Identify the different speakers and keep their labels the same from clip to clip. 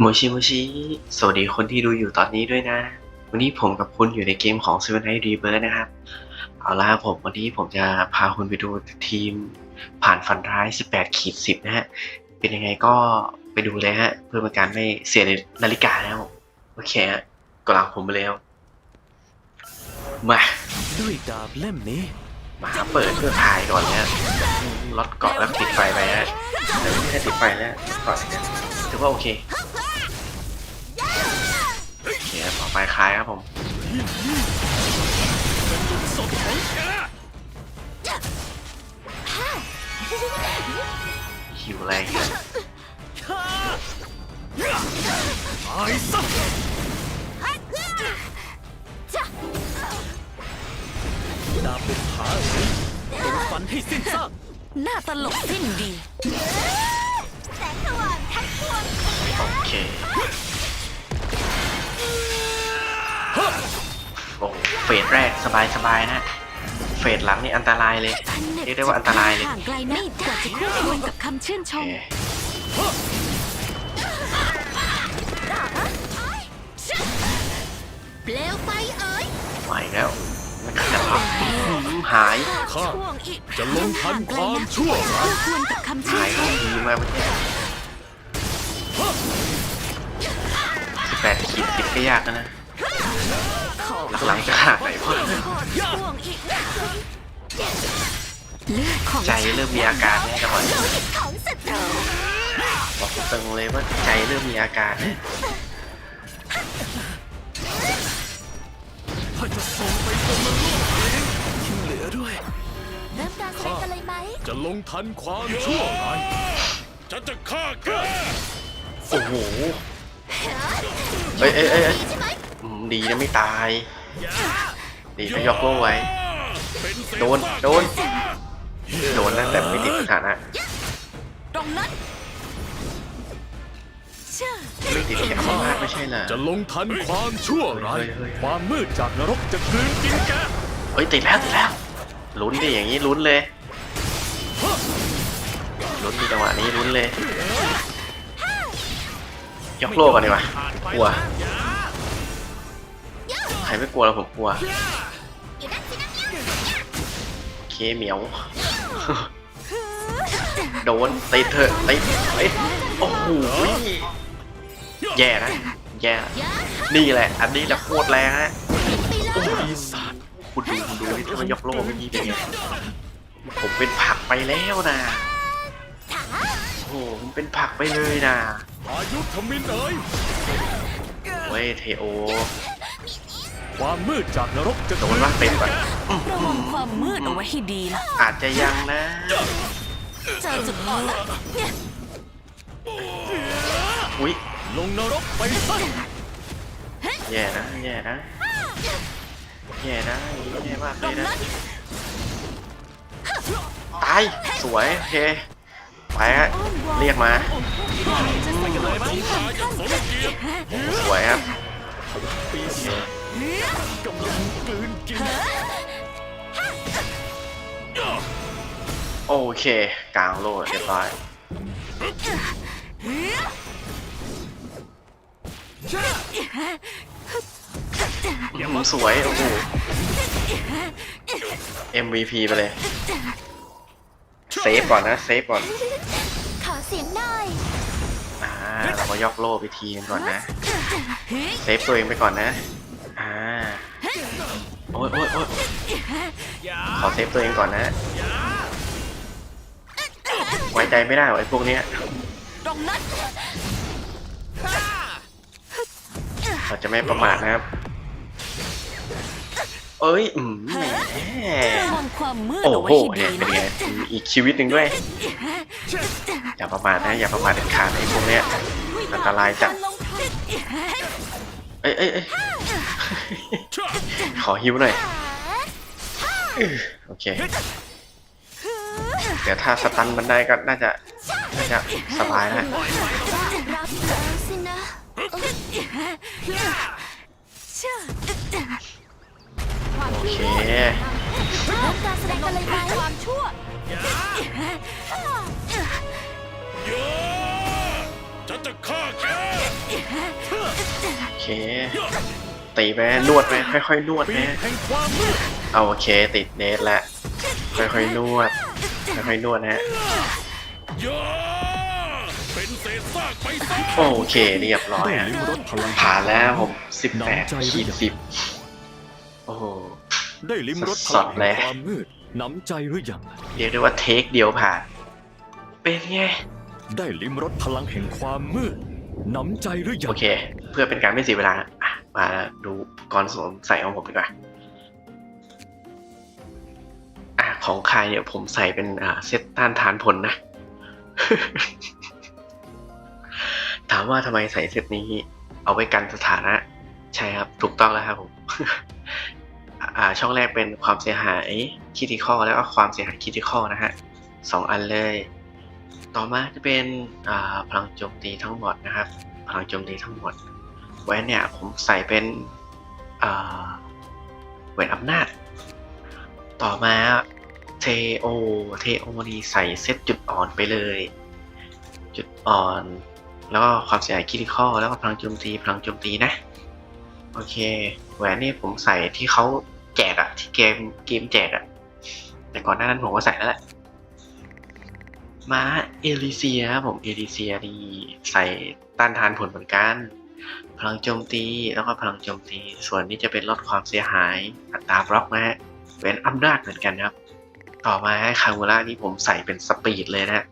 Speaker 1: โมชิโมชิ สวัสดีคนที่ดูอยู่ตอนนี้ด้วยนะ วันนี้ผมกับคุณอยู่ในเกมของ Seven Night Rebirth นะครับ เอาล่ะผมวันนี้ผมจะพาคุณไปดูทีมผ่านฟันร้าย 18ขีด10 นะฮะ เป็นยังไงก็ไปดูเลยฮะ เพื่อเป็นการไม่เสียนาฬิกาแล้วโอเคฮะกลังผมไปแล้ว มา
Speaker 2: ด้วยดาบเล่มนี้
Speaker 1: มาเปิดเพื่อถ่ายก่อนเนี่ยรถเกาะแล้วติดไฟไปฮะแต่ไม่ได้ติดไฟแล้วกาะเนี่ยถือว่าโอเค ไปคลายครับผม
Speaker 2: สดของแก
Speaker 1: หิวแรงเนี่ย
Speaker 2: ตายซะดาบบุกผาเอ๋ยตรงฟันให้สิ้นซาก
Speaker 3: หน้าตลกสิ้นดี
Speaker 4: แสงสว่างทั้งปวง
Speaker 1: โอเค สแรกสบายสบายๆนะ เฟสหลังนี่อันตรายเลยเรียกได้ว่าอันตรายเลย
Speaker 3: ห่างไกลไม่กว่าจะคู่ควรกับคำชื่นช
Speaker 1: โอ
Speaker 3: ม
Speaker 1: เค
Speaker 4: เปลวไฟเอ๋ย
Speaker 1: มาอีกแล้วมันจะพับหาย
Speaker 2: ข้า
Speaker 3: ช่วงอีก
Speaker 2: จะลงทันความชั่วร้าย
Speaker 3: คู่ควรกับคำชื่
Speaker 1: หานย
Speaker 3: ช
Speaker 1: ก็
Speaker 3: ม
Speaker 1: ดีมาเมื่อกี้สิบแปดขีดสิบก็ยากแล้วนะ หลังจะขาดไหนพ่อใจเริ่มมีอาการแน่จังหวะนี้
Speaker 4: ของศัตรู
Speaker 1: บอกตรงเลยว่าใจเริ่มมีอาการนะ
Speaker 2: ข้าจะส่งไปจนโลกเองที่เหลือด้วย
Speaker 4: เริ่มการแสดงกันเลยไหม
Speaker 2: จะลงทันความชั่วร้ายฉันจะฆ่าแก
Speaker 1: โอ้โหเอ้ยเอ้ยเอ้ย ดีนะไม่ตายดีนะยกโล่ไว้
Speaker 2: เป็นเศษ
Speaker 1: โดน โดน โดนนะแต่ไม่ติดสถานะ
Speaker 3: ตรงนั้นเชื่อ
Speaker 1: ไม่ติดแค่อำนาจไม่ใช่เหรอ
Speaker 2: จะลงทันความชั่วร้าย
Speaker 1: เฮ้ยเฮ้ยเฮ้ย
Speaker 2: ความมืดจากนรกจะกลืนกินแก
Speaker 1: เฮ้ยติดแล้วติดแล้ว ลุ้นดิอย่างนี้ลุ้นเลย ลุ้นดีจังหวะนี้ลุ้นเลย ยกโล่ก่อนดีกว่ากลัวใค รไม่กลัวแล้วผมกลัว
Speaker 4: อยู่นั่นสินะ
Speaker 1: โอเคเหมียว โดนติดเถอะติดติดโอ้โหแย่นะ แย่ นี่แหละ อันนี้แหละโคตรแรงฮะโอ้โหปีศาจคุณดูคุณดูนี่ถ้ามันยกโล่เมื่อกี้เป็นไงผมเป็นผักไปแล้วนะโอ้โหผมเป็นผักไปเลยนะ
Speaker 2: อายุทมินเอ๋ย
Speaker 1: เว้ยเทโอ
Speaker 2: ความมืดจากนรกจะ
Speaker 1: โดนว่าเต็มก่อน
Speaker 3: ระวังความมืดเอาไว้ให้ดีล่ะ
Speaker 1: อาจจะยังนะ
Speaker 3: เจอจุดอ่อนละ
Speaker 1: อุ้ย
Speaker 2: ลงนรกไปซะ
Speaker 1: แย่นะแย่นะแย่นะแย่มากเลยนะตายสวยโอเคไปฮะเรียกมาสวยครับ
Speaker 2: ปีศาจ กำลังกลืนกิน
Speaker 1: โอเคกลางโลดเรียบร้อยอืมสวย โอ้โห MVP ไปเลย เซฟก่อนนะ เซฟก่อน
Speaker 4: ขอเสียงหน่อย
Speaker 1: อ่าเราก็ยกโล่ไปทีกันก่อนนะ เซฟตัวเองไปก่อนนะอ่า โอ้ยโอ้ยโอ้ยขอเซฟตัวเองก่อนนะ ไว้ใจไม่ได้ไอ้พวกเนี้ย
Speaker 3: ตรงนั้น
Speaker 1: เราจะไม่ประมาทนะครับ เอ้ย อืมแหม
Speaker 3: ระวังความมืด
Speaker 1: โอ้
Speaker 3: เอาไว้
Speaker 1: โห
Speaker 3: ให้
Speaker 1: เนี่ย
Speaker 3: ดี
Speaker 1: เป็น
Speaker 3: นะ
Speaker 1: ไงอีกชีวิตหนึ่งด้วย อย่าประมาทนะ อย่าประมาทเด็ดขาดไอ้พวกเนี้ย อันตรายจัด เอ้ยเอ้ยเอ้ย ขอฮิวหน่อยโอเคเดี๋ยวถ้าสตันมันได้ก็น่าจะน่าจะสบายแล้ว
Speaker 4: รับแล้วสินะ
Speaker 3: เชื่อ
Speaker 1: โอเค
Speaker 4: เริ่มการแสดงกันเลยไหม
Speaker 3: ความชั่ว
Speaker 2: ฉันจะฆ่าแก
Speaker 1: เค ตีไปนวดไปค่อยๆนวด
Speaker 2: ปี
Speaker 1: นะ
Speaker 2: กแห่งความมืด
Speaker 1: เอาโอเคติดเนสแล้วค่อยๆนวดค่อยๆนวดนะฮะ
Speaker 2: ย่าเป็นเศษซากไปซะ
Speaker 1: โอเคเรียบร้อย
Speaker 2: ได้
Speaker 1: ฮะ
Speaker 2: ลิ้มรสพลัง
Speaker 1: ผ่านแล้วผมสิบแปด
Speaker 2: น้ำใจหรือ
Speaker 1: ขีด
Speaker 2: ยัง
Speaker 1: สิบโอ้โห
Speaker 2: ได้ลิ้มรสพ
Speaker 1: ส
Speaker 2: ลั
Speaker 1: ด
Speaker 2: ง
Speaker 1: ๆเลย
Speaker 2: แห่งความมืดน้ำใจหรือยัง
Speaker 1: เรียกได้ว่าเทคเดียวผ่าน เป็นไง
Speaker 2: ได้ลิ้มรสพลังแห่งความมืดน้ำใจหรือยั
Speaker 1: โองเค เพื่อเป็นการไม่เสียเวลาอะ มาดูอุปกรณ์สวมใส่ของผมดีกว่าอะของใครเนี่ยผมใส่เป็นอ่าเซตต้านทานผลนะ ถามว่าทำไมใส่เซตนี้ เอาไว้กันสถานะ ใช่ครับ ถูกต้องแล้วครับผมอ่าช่องแรกเป็นความเสียหายคิติคอแล้วก็ความเสียหายคิติคอนะฮะสองอันเลย ต่อมาจะเป็นพลังโจมตีทั้งหมดนะครับ พลังโจมตีทั้งหมด แหวนเนี่ยผมใส่เป็นแหวนอำนาจ ต่อมาเทโอเทโอนี่ใส่เซตจุดอ่อนไปเลย จุดอ่อน แล้วก็ความเสียหายคิติคอแล้วก็พลังโจมตีพลังโจมตีนะ โอเค แหวนนี่ผมใส่ที่เขาแจกอะที่เกมเกมแจกอะแต่ก่อนหน้านั้นผมก็ใส่แล้วแหละมาเอลิเซียครับผมเอลิเซียนี่ใส่ต้านทานผลเหมือนกัน พลังโจมตีแล้วก็พลังโจมตี ส่วนนี้จะเป็นลดความเสียหายอัตราบล็อกนะฮะเป็นอำนาจเหมือนกันครับ ต่อมาคามูล่านี่ผมใส่เป็นสปีดเลยนะฮะ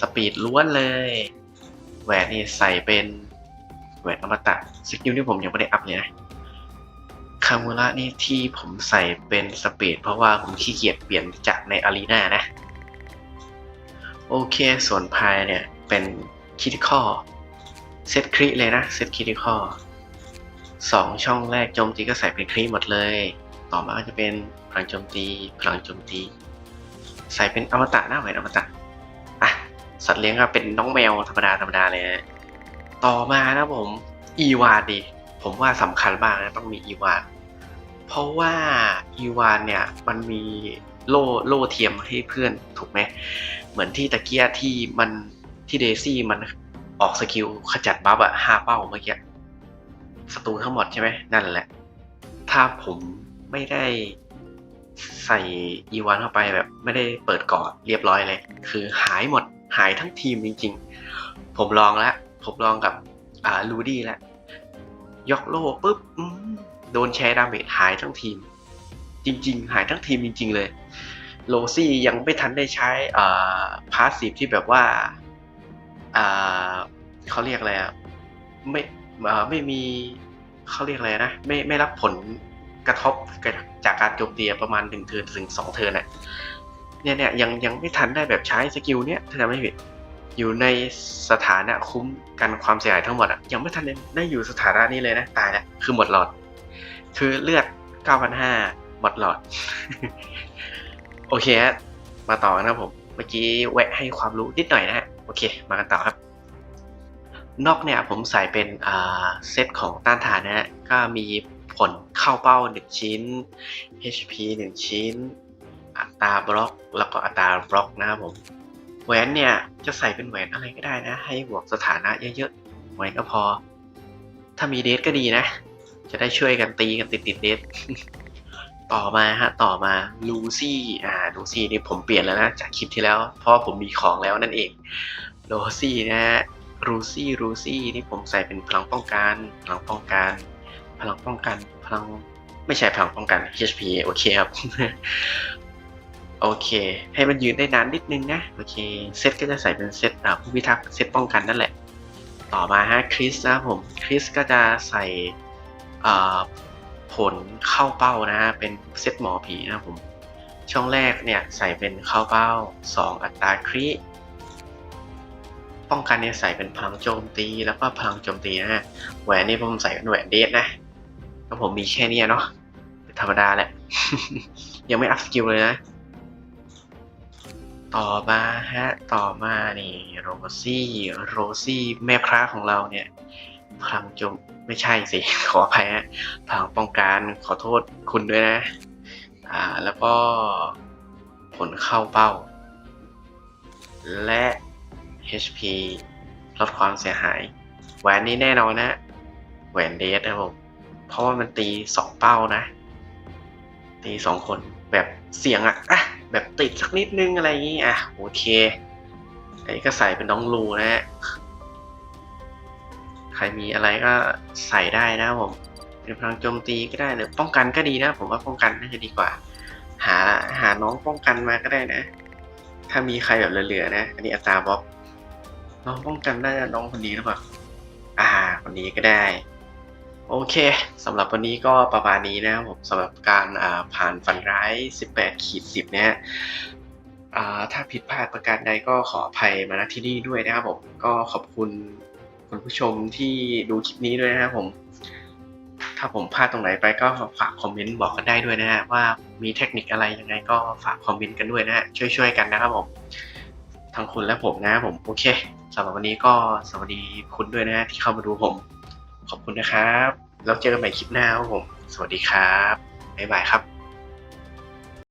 Speaker 1: สปีดล้วนเลยแหวนนี่ใส่เป็นแหวนอมตะสกิลที่ผมยังไม่ได้อัพเลยนะคามูล่านี่ที่ผมใส่เป็นสปีดเพราะว่าผมขี้เกียจเปลี่ยนจากในอารีนานะ โอเคส่วนพายเนี่ยเป็นคิดข้อ เซตคริเลยนะเซตคิดข้อสองช่องแรกโจมตีก็ใส่เป็นคริหมดเลย ต่อมาก็จะเป็นพลังโจมตีพลังโจมตี ใส่เป็นอมตะหน้าแหวนอมตะอะสัตว์เลี้ยงก็เป็นน้องแมวธรรมดาธรรมดาเลยนะต่อมานะผมอีวานดิผมว่าสำคัญมากนะต้องมีอีวาน เพราะว่าอีวานเนี่ยมันมีโล่โล่เทียมให้เพื่อนถูกไหมเหมือนที่ตะเกียที่มันที่เดซี่มัน ออกสกิลขจัดบัฟอะห้าเป้าเมื่อกี้ศัตรูทั้งหมดใช่ไหมนั่นแหละ ถ้าผมไม่ได้ใส่อีวานเข้าไปแบบไม่ได้เปิดก่อนเรียบร้อยเลย คือหายหมดหายทั้งทีมจริงๆ ผมลองแล้ว ผมลองกับอ่าลูดี้แล้ว ยกโล่ปุ๊บโดนแชร์ดาเมจหายทั้งทีม จริง ๆ หายทั้งทีมจริง ๆ เลย โลซี่ยังไม่ทันได้ใช้อ่าพาสซีฟที่แบบว่าอ่า เขาเรียกอะไรอะไม่ไม่มีเขาเรียกอะไรนะไม่ไม่รับผลกระทบจากการโจมตีประมาณหนึ่งเทินถึงสองเทินอะเนี่ยเนี่ยยังยังไม่ทันได้แบบใช้สกิลเนี้ยถ้าจำไม่ผิดอยู่ในสถานะคุ้มกันความเสียหายทั้งหมดอะยังไม่ทันได้ได้อยู่สถานะนี้เลยนะตายแล้วคือหมดหลอด คือเลือด9,500หมดหลอด โอเคฮะมาต่อนะครับผม เมื่อกี้แวะให้ความรู้นิดหน่อยนะฮะโอเค มากันต่อครับ นอกเนี่ยผมใส่เป็นเซตของต้านทานนะฮะก็มีผลเข้าเป้า 1 ชิ้น HP 1 ชิ้น อัตราบล็อกแล้วก็อัตราบล็อกนะครับผมแหวนเนี่ยจะใส่เป็นแหวนอะไรก็ได้นะ ให้บวกสถานะเยอะๆแหวนก็พอ ถ้ามีเดทก็ดีนะ จะได้ช่วยกันตีกันติดติดเดทต่อมาฮะต่อมาลูซี่อ่าลูซี่นี่ผมเปลี่ยนแล้วนะจากคลิปที่แล้ว เพราะผมมีของแล้วนั่นเองลูซี่นะฮะ ลูซี่ลูซี่นี่ผมใส่เป็นพลังป้องกันพลังป้องกัน พลังป้องกันพลังไม่ใช่พลังป้องกัน HP โอเคครับ โอเค ให้มันยืนได้นานนิดนึงนะ โอเค เซตก็จะใส่เป็นเซตผู้พิทักษ์เซตป้องกันนั่นแหละ ต่อมาฮะคริสนะผมคริสก็จะใส่ผลเข้าเป้านะฮะเป็นเซตหมอผีนะผมช่องแรกเนี่ยใส่เป็นเข้าเป้า 2 อัตราคริ ป้องกันเนี่ยใส่เป็นพลังโจมตีแล้วก็พลังโจมตีนะฮะแหวนนี่ผมใส่เป็นแหวนเดทนะแล้วผมมีแค่เนี้ยเนาะเป็นธรรมดาแหละ ยังไม่อัพสกิลเลยนะ ต่อมาฮะ ต่อมานี่โรซี่โรซี่แม่พระของเราเนี่ยพลังโจมไม่ใช่สิ ขออภัยฮะพลังป้องกันขอโทษคุณด้วยนะ อ่าแล้วก็ผลเข้าเป้า และ HP ลดความเสียหาย แหวนนี้แน่นอนนะ แหวนเดสนะผม เพราะว่ามันตีสองเป้านะ ตีสองคนแบบเสียงอะอะแบบติดสักนิดนึงอะไรอย่างงี้อะโอเคอันนี้ก็ใส่เป็นน้องรูนะฮะใครมีอะไรก็ใส่ได้นะผมเป็นพลังโจมตีก็ได้หรือป้องกันก็ดีนะ ผมว่าป้องกันน่าจะดีกว่า หาหาน้องป้องกันมาก็ได้นะ ถ้ามีใครแบบเหลือๆนะ อันนี้อัตราบล็อก น้องป้องกันน่าจะน้องคนนี้หรือเปล่า อ่า คนนี้ก็ได้ โอเคสำหรับวันนี้ก็ประมาณนี้นะครับผมสำหรับการอ่าผ่านฟันร้าย 18ขีด10นะฮะอ่าถ้าผิดพลาดประการใดก็ขออภัยมาณที่นี่ด้วยนะครับผมก็ขอบคุณคุณผู้ชมที่ดูคลิปนี้ด้วยนะครับผมถ้าผมพลาดตรงไหนไปก็ฝากคอมเมนต์บอกกันได้ด้วยนะฮะว่ามีเทคนิคอะไรยังไงก็ฝากคอมเมนต์กันด้วยนะฮะช่วยๆกันนะครับผมทั้งคุณและผมนะครับผมโอเค สำหรับวันนี้ก็สวัสดีคุณด้วยนะที่เข้ามาดูผม ขอบคุณนะครับ แล้วเจอกันใหม่คลิปหน้าครับผม สวัสดีครับบ๊ายบายครับ